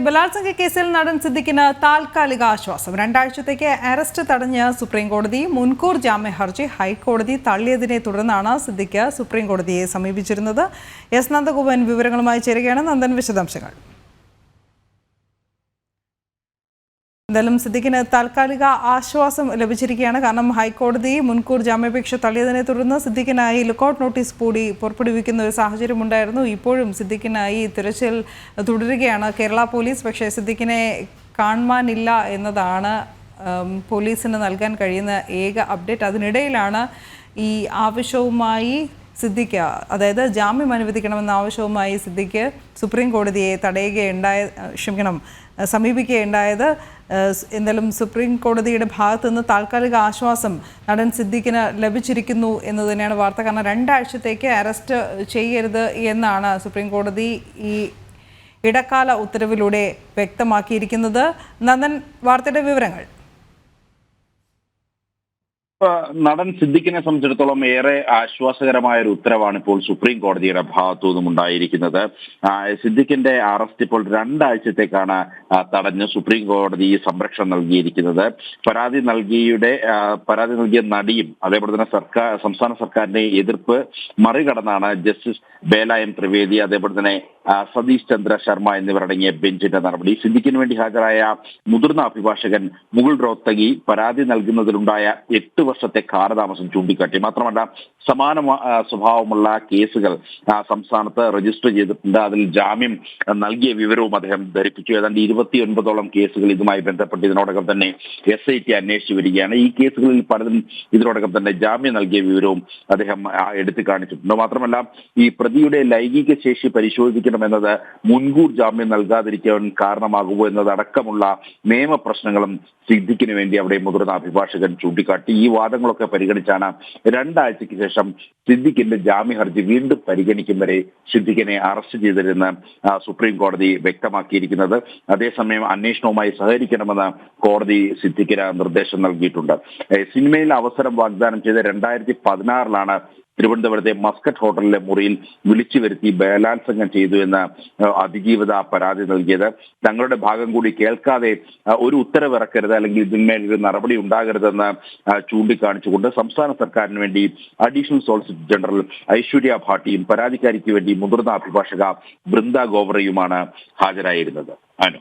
ബലാത്സംഗ കേസിൽ നടൻ സിദ്ദിഖിന് താൽക്കാലിക ആശ്വാസം. രണ്ടാഴ്ചത്തേക്ക് അറസ്റ്റ് തടഞ്ഞ സുപ്രീംകോടതി മുൻകൂർ ജാമ്യ ഹർജി ഹൈക്കോടതി തള്ളിയതിനെ തുടർന്നാണ് സിദ്ദിഖ് സുപ്രീംകോടതിയെ സമീപിച്ചിരുന്നത്. എസ്. നന്ദഗോപൻ വിവരങ്ങളുമായി ചേരുകയാണ്. നന്ദൻ വിശദാംശങ്ങൾ. എന്തായാലും സിദ്ദിഖിന് താൽക്കാലിക ആശ്വാസം ലഭിച്ചിരിക്കുകയാണ്. കാരണം ഹൈക്കോടതി മുൻകൂർ ജാമ്യാപേക്ഷ തള്ളിയതിനെ തുടർന്ന് സിദ്ദിഖിനായി ലുക്കൌട്ട് നോട്ടീസ് കൂടി പുറപ്പെടുവിക്കുന്ന ഒരു സാഹചര്യം ഉണ്ടായിരുന്നു. ഇപ്പോഴും സിദ്ദിഖിനായി തിരച്ചിൽ തുടരുകയാണ്. കേരള പോലീസ് പക്ഷേ സിദ്ദിഖിനെ കാണുവാനില്ല എന്നതാണ് പോലീസിന് നൽകാൻ കഴിയുന്ന ഏക അപ്ഡേറ്റ്. അതിനിടയിലാണ് ഈ ആവശ്യവുമായി സിദ്ദിഖ് അതായത് ജാമ്യം അനുവദിക്കണമെന്ന ആവശ്യവുമായി സിദ്ദിഖ് സുപ്രീം കോടതിയെ തടയുകയുണ്ടായ ക്ഷമിക്കണം സമീപിക്കുകയുണ്ടായത് എന്തായാലും സുപ്രീം കോടതിയുടെ ഭാഗത്തു നിന്ന് താൽക്കാലിക ആശ്വാസം നടൻ സിദ്ദിഖിന് ലഭിച്ചിരിക്കുന്നു എന്ന് തന്നെയാണ് വാർത്ത. കാരണം രണ്ടാഴ്ചത്തേക്ക് അറസ്റ്റ് ചെയ്യരുത് എന്നാണ് സുപ്രീം കോടതി ഈ ഇടക്കാല ഉത്തരവിലൂടെ വ്യക്തമാക്കിയിരിക്കുന്നത്. നന്ദൻ വാർത്തയുടെ വിവരങ്ങൾ. നടൻ സിദ്ദിഖിനെ സംബന്ധിച്ചിടത്തോളം ഏറെ ആശ്വാസകരമായ ഒരു ഉത്തരവാണ് ഇപ്പോൾ സുപ്രീം കോടതിയുടെ ഭാഗത്തു നിന്നും ഉണ്ടായിരിക്കുന്നത്. സിദ്ദിഖിന്റെ അറസ്റ്റ് ഇപ്പോൾ രണ്ടാഴ്ചത്തേക്കാണ് തടഞ്ഞ് സുപ്രീം കോടതി സംരക്ഷണം നൽകിയിരിക്കുന്നത്. പരാതി നൽകിയുടെ പരാതി നൽകിയ നടിയും അതേപോലെ തന്നെ സർക്കാർ സംസ്ഥാന സർക്കാരിന്റെ എതിർപ്പ് മറികടന്നാണ് ജസ്റ്റിസ് ബേലായം ത്രിവേദി അതേപോലെ തന്നെ സതീഷ് ചന്ദ്ര ശർമ്മ എന്നിവരടങ്ങിയ ബെഞ്ചിന്റെ നടപടി. സിദ്ദിഖിന് വേണ്ടി ഹാജരായ മുതിർന്ന അഭിഭാഷകൻ മുകുൾ റോത്തഗി പരാതി നൽകുന്നതിലുണ്ടായ എട്ട് വർഷത്തെ കാലതാമസം ചൂണ്ടിക്കാട്ടി. മാത്രമല്ല സമാന സ്വഭാവമുള്ള കേസുകൾ സംസ്ഥാനത്ത് രജിസ്റ്റർ ചെയ്തിട്ടുണ്ട്. അതിൽ ജാമ്യം നൽകിയ വിവരവും അദ്ദേഹം ധരിപ്പിച്ചു. ഏതാണ്ട് ഇരുപത്തിയൊൻപതോളം കേസുകൾ ഇതുമായി ബന്ധപ്പെട്ട് ഇതിനോടകം തന്നെ എസ് ഐ ടി അന്വേഷിച്ചു വരികയാണ്. ഈ കേസുകളിൽ പലതും ഇതിനോടകം തന്നെ ജാമ്യം നൽകിയ വിവരവും അദ്ദേഹം എടുത്തു കാണിച്ചിട്ടുണ്ട്. മാത്രമല്ല ഈ പ്രതിയുടെ ലൈംഗിക ശേഷി പരിശോധിക്കണമെന്നത് മുൻകൂർ ജാമ്യം നൽകാതിരിക്കാൻ കാരണമാകുമോ എന്നതടക്കമുള്ള നിയമപ്രശ്നങ്ങളും സിദ്ദിഖിന് വേണ്ടി അവിടെ മുതിർന്ന അഭിഭാഷകൻ ചൂണ്ടിക്കാട്ടി. ഈ വാദങ്ങളൊക്കെ പരിഗണിച്ചാണ് രണ്ടാഴ്ചയ്ക്ക് ശേഷം സിദ്ദിഖിന്റെ ജാമ്യ ഹർജി വീണ്ടും പരിഗണിക്കും വരെ സിദ്ദിഖിനെ അറസ്റ്റ് ചെയ്തിരുന്ന് സുപ്രീം കോടതി വ്യക്തമാക്കിയിരിക്കുന്നത്. അതേസമയം അന്വേഷണവുമായി സഹകരിക്കണമെന്ന് കോടതി സിദ്ദിഖിന് നിർദ്ദേശം നൽകിയിട്ടുണ്ട്. സിനിമയിൽ അവസരം വാഗ്ദാനം ചെയ്ത രണ്ടായിരത്തി പതിനാറിലാണ് തിരുവനന്തപുരത്തെ മസ്കറ്റ് ഹോട്ടലിലെ മുറിയിൽ വിളിച്ചു വരുത്തി ബലാത്സംഗം ചെയ്തു എന്ന അതിജീവിത പരാതി നൽകിയത്. തങ്ങളുടെ ഭാഗം കൂടി കേൾക്കാതെ ഒരു ഉത്തരവ് ഇറക്കരുത് അല്ലെങ്കിൽ ഇതിന്മേൽ ഒരു നടപടി ഉണ്ടാകരുതെന്ന് ചൂണ്ടിക്കാണിച്ചുകൊണ്ട് സംസ്ഥാന സർക്കാരിന് വേണ്ടി അഡീഷണൽ സോളിസിറ്റർ ജനറൽ ഐശ്വര്യ ഭാട്ടിയും പരാതിക്കാരിക്ക് വേണ്ടി മുതിർന്ന അഭിഭാഷക ബൃന്ദ ഗോവറയുമാണ് ഹാജരായിരുന്നത്. അനു.